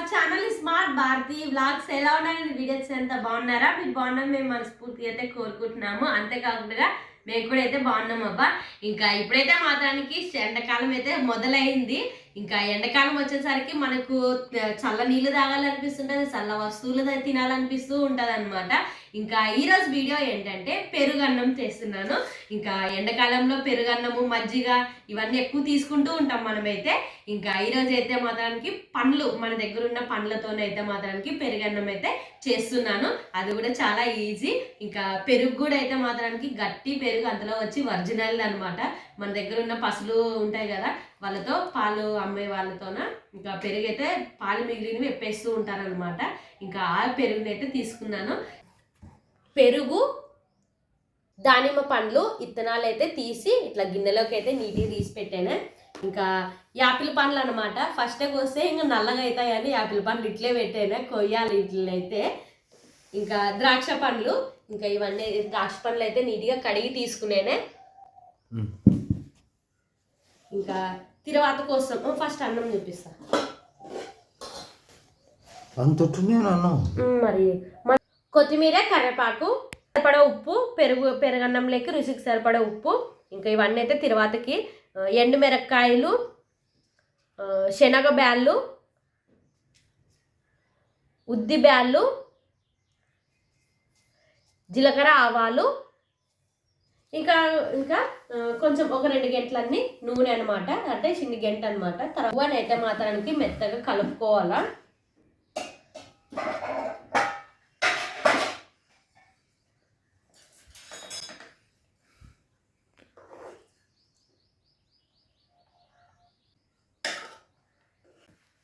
Our channel smart Bharathi vlogs ఎలా ఉన్నాయని videos ఎంత బాగున్నారా? మీరు బాగున్నాం మేము మనస్ఫూర్తిగా అయితే కోరుకుంటున్నాము. అంతేకాకుండా మేము కూడా అయితే బాగున్నాం అబ్బా. ఇంకా ఇప్పుడైతే మాత్రానికి ఎండాకాలం అయితే మొదలైంది. ఇంకా ఎండాకాలం వచ్చేసరికి మనకు చల్ల నీళ్ళు తాగాలనిపిస్తుంటుంది చల్ల వస్తువులు తినాలనిపిస్తూ ఉంటుంది అనమాట ఇంకా ఈరోజు వీడియో ఏంటంటే పెరుగన్నం చేస్తున్నాను. ఇంకా ఎండాకాలంలో పెరుగన్నము మజ్జిగ ఇవన్నీ ఎక్కువ తీసుకుంటూ ఉంటాం మనమైతే. ఇంకా ఈరోజు అయితే మాత్రానికి పండ్లు మన దగ్గర ఉన్న పండ్లతోనైతే మాత్రానికి పెరుగన్నం అయితే చేస్తున్నాను. అది కూడా చాలా ఈజీ. ఇంకా పెరుగు కూడా అయితే మాత్రానికి గట్టి పెరుగు అందులో వచ్చి ఒరిజినల్ అనమాట మన దగ్గర ఉన్న పసులు ఉంటాయి కదా వాళ్ళతో పాలు అమ్మే వాళ్ళతోన. ఇంకా పెరుగు అయితే పాలు మిగిలినవి ఎప్పేస్తూ ఉంటారనమాట ఇంకా ఆ పెరుగునైతే తీసుకున్నాను. పెరుగు దానిమ్మ పండ్లు ఇత్తనాలు అయితే తీసి ఇట్లా గిన్నెలోకి అయితే నీట్గా తీసి పెట్టాను. ఇంకా యాపిల్ పండ్లు అనమాట ఫస్ట్ వస్తే ఇంకా నల్లగా అవుతాయని యాపిల్ పండ్లు ఇట్లే పెట్టాను. కొయ్యాలి ఇట్లయితే ఇంకా ద్రాక్ష పండ్లు ఇంకా ఇవన్నీ ద్రాక్ష పండ్లు అయితే నీట్గా కడిగి తీసుకునేనే ఇంకా తిరువాత కోసం ఫస్ట్ అన్నం చూపిస్తా. అంత మరి కొత్తిమీర కరివేపాకు సరిపడా ఉప్పు పెరుగు పెరుగన్నంలోకి రుచికి సరిపడా ఉప్పు ఇంకా ఇవన్నీ అయితే తర్వాతకి ఎండుమిరపకాయలు ఎండు మిరపకాయలు శనగ బ్యాళ్ళు ఉద్ది బ్యాళ్ళు జీలకర్ర ఆవాలు ఇంకా ఇంకా కొంచెం ఒక రెండు గంటలన్నీ నూనె అనమాట అంటే చిన్ని గంట అనమాట తర్వాత అయితే మాత్రానికి మెత్తగా కలుపుకోవాలా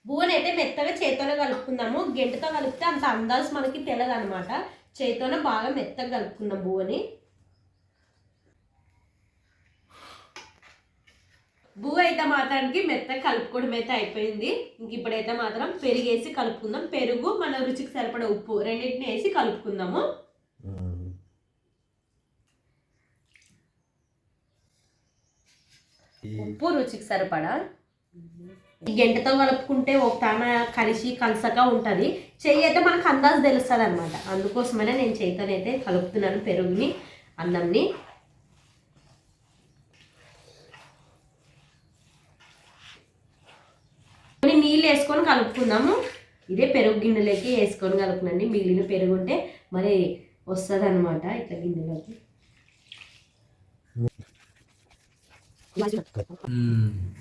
బువ్వని అయితే మెత్తగా చేతితోనే కలుపుకుందాము. గెంటతో కలిపితే అంత అందాల్సి మనకి తెలియదు అనమాట చేతితోనే బాగా మెత్తగా కలుపుకుందాం బువ్వని. బువ్వ అయితే మాత్రానికి మెత్తగా కలుపుకోవడం అయితే అయిపోయింది. ఇంక ఇప్పుడైతే మాత్రం పెరిగేసి కలుపుకుందాం. పెరుగు మన రుచికి సరిపడా ఉప్పు రెండింటిని వేసి కలుపుకుందాము. ఉప్పు రుచికి సరిపడా? గంటతో కలుపుకుంటే ఒక తాన కలిసి కలసగా ఉంటుంది. చెయ్యి అయితే మనకు అందాజు తెలుస్తుంది అనమాట అందుకోసమనే నేను చేతితోనైతే కలుపుతున్నాను పెరుగుని అన్నంని. కొన్ని నీళ్ళు వేసుకొని కలుపుకుందాము. ఇదే పెరుగు గిన్నెలోకి వేసుకొని కలుపునండి మిగిలిన పెరుగు ఉంటే మరి వస్తుంది అనమాట ఇట్లా గిన్నెలోకి.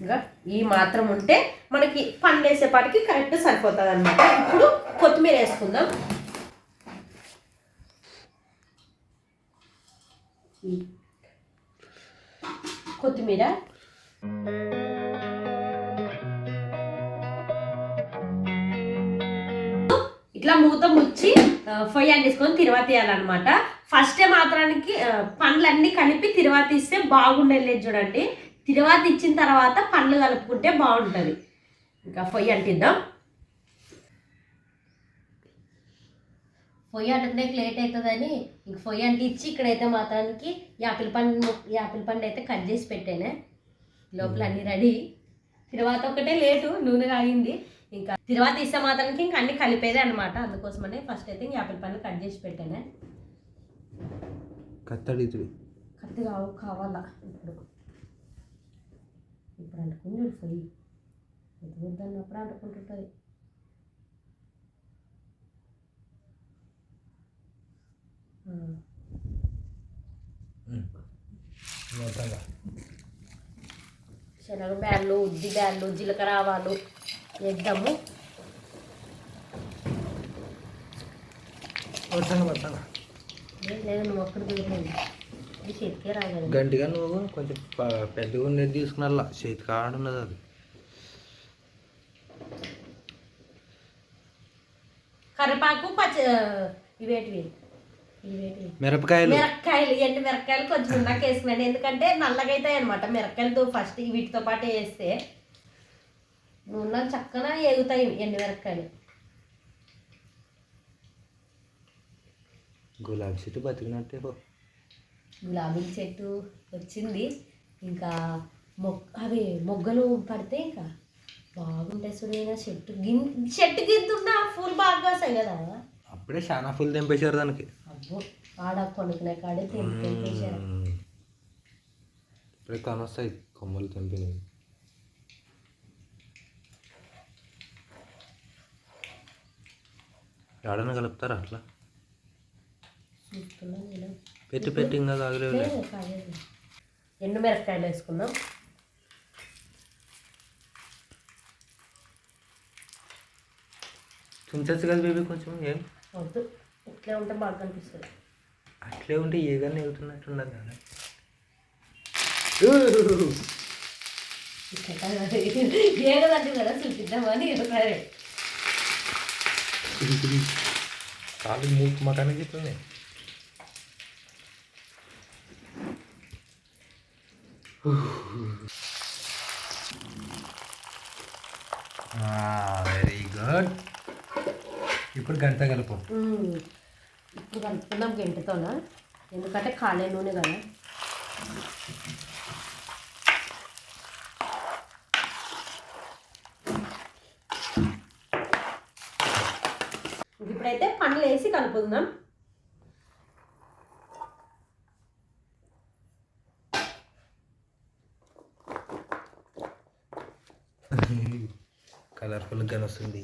ఇంకా ఈ మాత్రం ఉంటే మనకి పని వేసేపాటికి కరెక్ట్ సరిపోతుంది అనమాట ఇప్పుడు కొత్తిమీర వేసుకుందాం. కొత్తిమీర. ఇట్లా మూత ముచ్చి పొయ్యి తీసుకొని తిరువాత తీయాలన్నమాట ఫస్ట్ మాత్రానికి పండ్లన్నీ కలిపి తిరువాత ఇస్తే బాగుండేది చూడండి. తిరువాత ఇచ్చిన తర్వాత పండ్లు కలుపుకుంటే బాగుంటుంది. ఇంకా పొయ్యి అంటిద్దాం. పొయ్యి అంటుకుంటే లేట్ అవుతుందని ఇంక పొయ్యి అంటించి ఇక్కడైతే మాత్రానికి యాపిల్ పండు యాపిల్ పండు అయితే కట్ చేసి పెట్టానే. లోపల అన్నీ రెడీ. తిరువాత ఒకటే లేటు నూనె కాగింది ఇంకా తిరువాత ఇస్తే మాత్రానికి ఇంకా అన్ని కలిపేదే అనమాట అందుకోసమనే ఫస్ట్ అయితే ఇంక యాపిల్ పండు కట్ చేసి పెట్టానే. కత్తడి కత్తి కావు కావాలా? ఇప్పుడు ఇప్పుడు అంటుకుని చూడు పొయ్యి వద్దన్నప్పుడు అంటుకుంటుంటుంది. శనగ బ్యాళ్ళు ఉద్ది బ్యాళ్ళు జీలకర్ర ఆవాలు వేద్దాము. లేదు నువ్వు ఒక్కడి దిగుతుంది ఇది చేతికే రాగలదు గంటిగా నువ్వు కొంచెం పెద్దగా ఉండేది తీసుకున్నా చేతి కాడున్నది అది. కరివేపాకు పచ్చ ఇవేటివి. మిరపకాయలు. మిరపకాయలు ఎండు మిరపకాయలు కొంచెం ఉన్నాక వేసుకున్నాను. ఎందుకంటే నల్లగా అవుతాయి అనమాట మిరపకాయలతో ఫస్ట్ వీటితో పాటు వేస్తే నూనె చక్కన ఎగుతాయి ఎండు మిరపకాయలు. గులాబీ చెట్టు బతికినట్టే గులాబీ చెట్టు వచ్చింది. ఇంకా మొగ్ అవి మొగ్గలు పడితే ఇంకా బాగుంటాయి చూడైనా చెట్టు. గిన్ చెట్టు గింతున్నా ఫుల్ బాగా వస్తాయి కదా. అప్పుడే చాలా ఫుల్ తెంపేశారు దానికి. అబ్బో ఆడ కొనుక్కునే కాడే తెంపి తెంపేశారు. ఇప్పుడే కానొస్తాయి కొమ్మలు తెంపినవి. ఏడన్నా కలుపుతారా అట్లా? పెట్టి పెట్టి ఇంకా తాగలేవు లేదు, కాలేదు. ఎండు మిరపకాయలు వేసుకుందాం. తుంచచ్చు కదా బేబీ కొంచెం ఏం? వద్దు. ఇట్లే ఉంటే బాగా కనిపిస్తుంది అట్లే ఉంటే ఏగానే వెళ్తున్నట్టున్నది కదా. ఏగదంటే కదా. చూపిద్దామని సరే కాలు మూకు మకానికి చెప్తుంది వెరీ గుడ్ ఇప్పుడు గంట కలుపు. ఇప్పుడు కలుపుకుందాం గంటతోనా? ఎందుకంటే కాలే నూనె కదా. ఇప్పుడైతే పండ్లు వేసి కలుపుకుందాం కలర్ఫుల్గా వస్తుంది